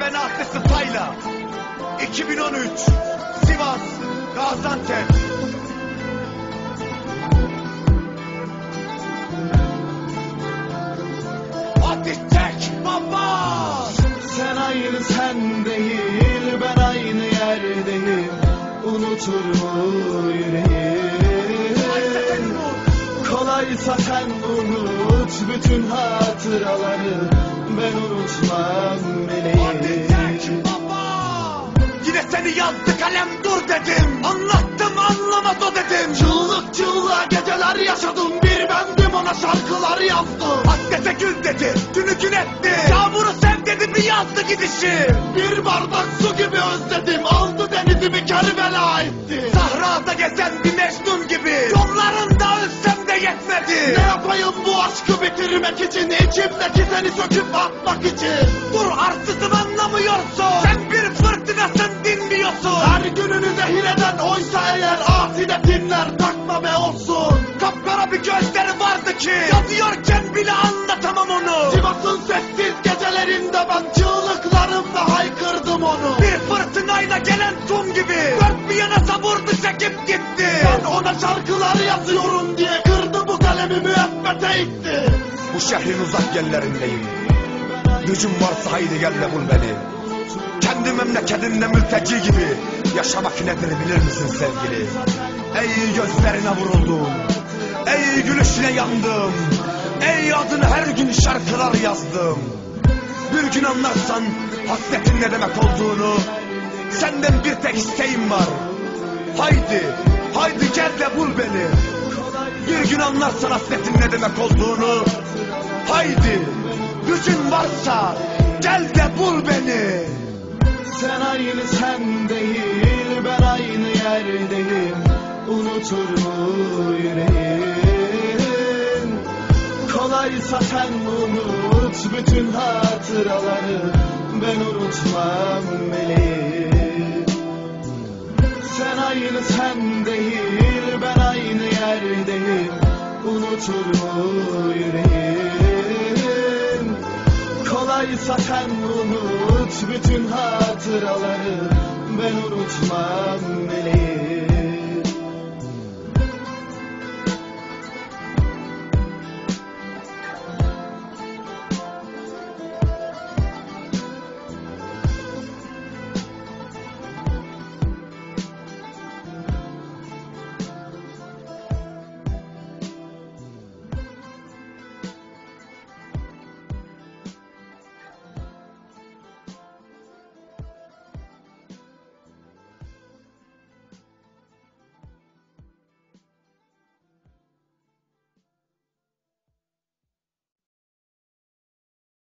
ve Nasri Sıpayla 2013 Sivas Gaziantep. Ateş çek baba. Sen aynı sen değil ben aynı yerdeyim. Unutur mu yüreğim? Kolaysa sen unut bütün hatıraları. Ben unutmam Seni yazdı kalem dur dedim. Anlattım anlamaz o dedim. Çığlık çığlığa geceler yaşadım. Bir bendim ona şarkılar yazdım Hasrete gül dedi günü gün etti. Yağmuru sev dedi bir yazdı gidişi. Bir bardak su gibi özledim. Aldı denizimi Kerbela etti. Sahrada gezen bir mecnun gibi. Yollarında ölsem de yetmedi. Ne yapayım bu aşkı bitirmek için? İçimdeki seni söküp atmak için. Dur arsızım anlamıyorsun dinmiyorsun Her gününü zehir eden oysa eğer Asi de dinler takma be olsun. Kapkara bir gözleri vardı ki Yazıyorken bile anlatamam onu. Sivas'ın sessiz gecelerinde ben Çığlıklarımla haykırdım onu. Bir fırtınayla gelen tum gibi Dört bir yana savurdu çekip gitti. Ben ona şarkılar yazıyorum diye Kırdı bu kalemi müebbete itti. Bu şehrin uzak yerlerindeyim. Gücüm varsa haydi gel de bul beni Kendi memleketimde mülteci gibi Yaşamak nedir bilir misin sevgili? Ey gözlerine vuruldum Ey gülüşüne yandım Ey adını her gün şarkılar yazdım. Bir gün anlarsan hasretin ne demek olduğunu Senden bir tek isteğim var. Haydi, haydi gel de bul beni. Bir gün anlarsan hasretin ne demek olduğunu Haydi, gücün varsa gel de bul beni Sen aynı sen değil ben aynı yerdeyim. Unutur mu yüreğin? Kolaysa sen unut bütün hatıraları. Ben unutmam meleğim Sen aynı sen değil ben aynı yerdeyim. Unutur mu yüreğin Kolaysa sen unut bütün hatıraları. Ben unutmam meleğim